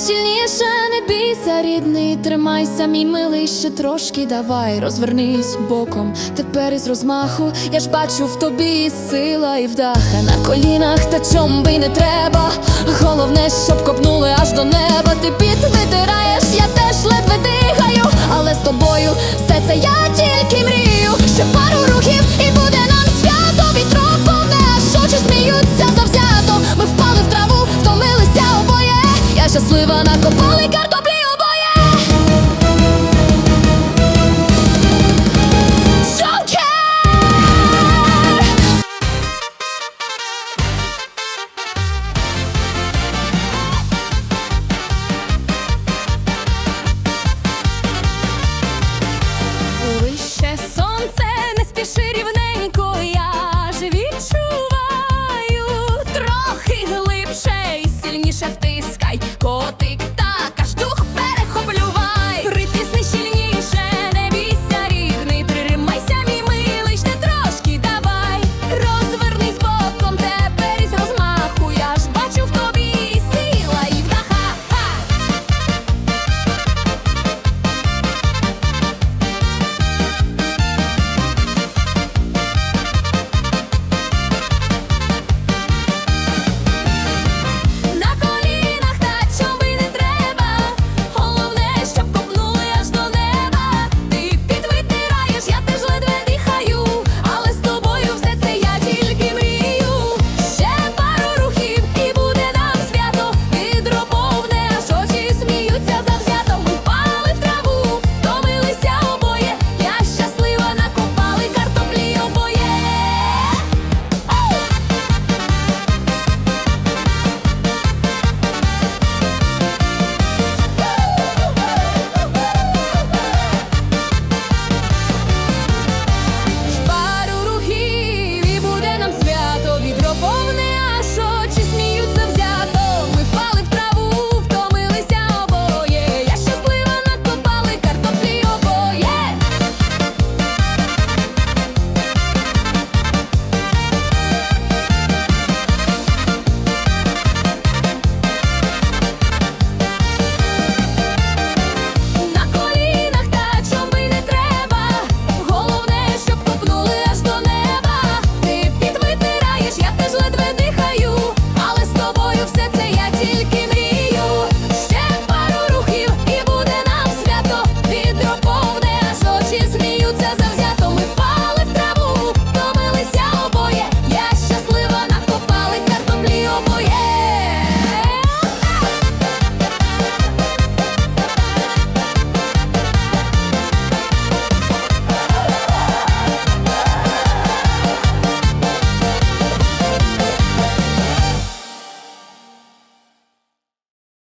сильніше, не бійся, рідний, тримайся, мій милий, ще трошки давай, розвернись боком, тепер із розмаху, я ж бачу в тобі сила і вдаха на колінах, та чом би не треба. Головне, щоб копнули аж до неба. Ти під витираєш, я теж ледве дихаю, але з тобою все це я тільки мрію, ще пару щаслива на копа. Коти